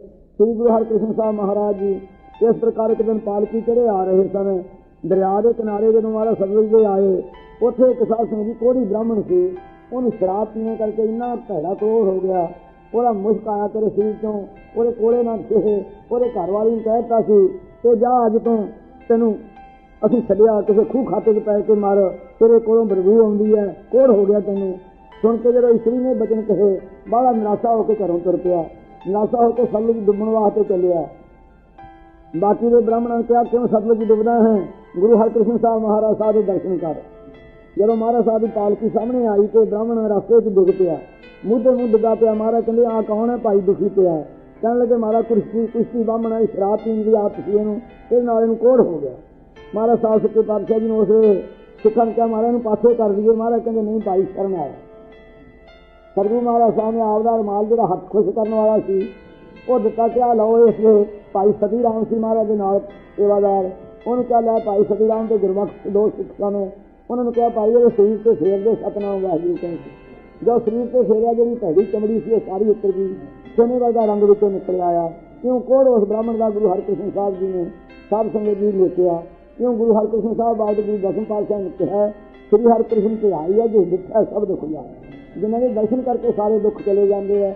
ਸ੍ਰੀ ਗੁਰੂ ਹਰਕ੍ਰਿਸ਼ਨ ਸਾਹਿਬ ਮਹਾਰਾਜ ਜੀ ਇਸ ਪ੍ਰਕਾਰ ਇੱਕ ਦਿਨ ਪਾਲਕੀ ਚੜੇ ਆ ਰਹੇ ਸਨ। ਦਰਿਆ ਦੇ ਕਿਨਾਰੇ ਜਦੋਂ ਮਹਾਰਾਜ ਸਤਲੁਜ ਦੇ ਆਏ, ਉੱਥੇ ਇੱਕ ਸਾਧ ਸੰਗਤ ਜੀ ਕੋੜੀ ਬ੍ਰਾਹਮਣ ਸੀ। ਉਹਨੂੰ ਸ਼ਰਾਬ ਪੀਣ ਕਰਕੇ ਇੰਨਾ ਭੈੜਾ ਕ੍ਰੋਧ ਹੋ ਗਿਆ। ਉਹਦਾ ਮੁਸ਼ਕ ਆਇਆ ਤੇਰੇ ਸਰੀਰ ਤੋਂ। ਉਹਦੇ ਕੋਲੇ ਨਾ ਕਿਸੇ, ਉਹਦੇ ਘਰ ਵਾਲੀ ਨੂੰ ਕਹਿਤਾ ਸੀ ਤੇ ਜਾ ਅੱਜ ਤੋਂ ਤੈਨੂੰ ਅਸੀਂ ਛੱਡਿਆ, ਕਿਸੇ ਖੂਹ ਖਾਤੇ 'ਚ ਪੈ ਕੇ ਮਾਰ। ਤੇਰੇ ਕੋਲੋਂ ਬਦਬੂ ਆਉਂਦੀ ਹੈ ਕੋੜ ਹੋ ਗਿਆ ਤੈਨੂੰ? ਸੁਣ ਕੇ ਜਦੋਂ ਇਸਤਰੀ ਨੇ ਬਚਨ ਕਹੇ, ਬਾਹਲਾ ਨਿਰਾਸ਼ਾ ਹੋ ਕੇ ਘਰੋਂ ਤੁਰ ਪਿਆ। ਨਿਰਾਸ਼ਾ ਹੋ ਕੇ ਸਤਲੁਜ ਡੁੱਬਣ ਵਾਸਤੇ ਚੱਲਿਆ। ਬਾਕੀ ਦੇ ਬ੍ਰਾਹਮਣਾਂ ਨੇ ਕਿਹਾ, ਕਿਉਂ ਸਤਲੁਜ ਡੁੱਬਦਾ ਹੈ? ਗੁਰੂ ਹਰਕ੍ਰਿਸ਼ਨ ਸਾਹਿਬ ਮਹਾਰਾਜ ਸਾਹਿਬ ਦੇ ਦਰਸ਼ਨ ਕਰ। ਜਦੋਂ ਮਹਾਰਾਜ ਸਾਹਿਬ ਦੀ ਪਾਲਕੀ ਸਾਹਮਣੇ ਆਈ ਤੇ ਬ੍ਰਾਹਮਣ ਰਸਤੇ 'ਚ ਡੁੱਬ ਪਿਆ। ਮੂੰਹ ਤੇ ਮੂੰਹ ਡੁੱਬਾ ਪਿਆ, ਮਹਾਰਾਜ ਕਹਿੰਦੇ ਆ ਕੌਣ ਹੈ ਭਾਈ ਦੁਖੀ ਪਿਆ? ਕਹਿਣ ਲੱਗੇ, ਮਹਾਰਾਜ ਕੁਸ਼ਤੀ ਕੁਸ਼ਤੀ ਬਾਹਮਣ ਆਈ ਸ਼ਰਾਬ ਪੀਣ ਦੀ ਆਦਤ ਸੀ ਇਹਨੂੰ ਤੇ ਨਾਲ ਇਹਨੂੰ ਕੋੜ ਹੋ ਗਿਆ। ਮਹਾਰਾਜ ਸਾਹਿਬ ਸੱਚੇ ਪਾਤਸ਼ਾਹ ਜੀ ਨੂੰ ਉਸ ਸਿੱਖਾਂ ਨੂੰ ਕਿਹਾ, ਮਹਾਰਾਜ ਨੂੰ ਪਾਸੇ ਕਰ ਦਈਏ। ਮਹਾਰਾਜ ਕਹਿੰਦੇ, ਨਹੀਂ ਭਾਈ ਸ਼ਰਮ ਆਇਆ। ਸਰਗੂ ਮਹਾਰਾਜ ਸਾਹਿਬ ਨੇ ਆਪਦਾ ਰੁਮਾਲ ਜਿਹੜਾ ਹੱਥ ਖੁਸ਼ ਕਰਨ ਵਾਲਾ ਸੀ, ਉਹ ਦਿੱਤਾ ਕਿ ਆ ਲਓ ਇਸ ਭਾਈ ਸਤੀ ਰਾਮ ਸੀ ਮਹਾਰਾਜ ਦੇ ਨਾਲ ਸੇਵਾਦਾਰ ਉਹਨੂੰ ਕਿਹਾ, ਲੈ ਭਾਈ ਸਤੀ ਰਾਮ ਤੇ ਗੁਰਮਖ ਦੋ ਸਿੱਖਾਂ ਨੇ। ਉਹਨਾਂ ਨੂੰ ਕਿਹਾ, ਭਾਈ ਇਹਦੇ ਸਰੀਰ ਤੇ ਫੇਰ ਦੇ ਸਤਨਾਮ ਵਾਹਿਗੁਰੂ ਕਹਿੰਦੇ ਜੋ। ਸਰੀਰ ਤੇ ਫੇਰਿਆ ਜਿਹੜੀ ਭੈੜੀ ਚਮੜੀ ਸੀ, ਉਹ ਸਾਰੀ ਉੱਤਰ ਗਈ। ਸੋਨੇ ਵਰਗਾ ਰੰਗ ਵਿੱਚੋਂ ਨਿਕਲ ਆਇਆ ਕਿਉਂ ਕੋੜ ਉਸ ਬ੍ਰਾਹਮਣ ਦਾ ਗੁਰੂ ਹਰਕ੍ਰਿਸ਼ਨ ਸਾਹਿਬ ਜੀ ਨੇ ਸਾਧ ਸੰਗਤ ਜੀ ਲੇਟਿਆ ਕਿਉਂ ਗੁਰੂ ਹਰਕ੍ਰਿਸ਼ਨ ਸਾਹਿਬ ਬਾਦ ਗੁਰੂ ਦਸਮ ਪਾਤਸ਼ਾਹ ਨੇ ਕਿਹਾ, ਸ੍ਰੀ ਹਰਕ੍ਰਿਸ਼ਨ ਤੇ ਆਈ ਹੈ, ਜੋ ਦੁੱਖ ਹੈ, ਸਭ ਦੁੱਖ ਜਾਏ ਜਿਨ੍ਹਾਂ ਦੇ ਦਰਸ਼ਨ ਕਰਕੇ ਸਾਰੇ ਦੁੱਖ ਚਲੇ ਜਾਂਦੇ ਆ।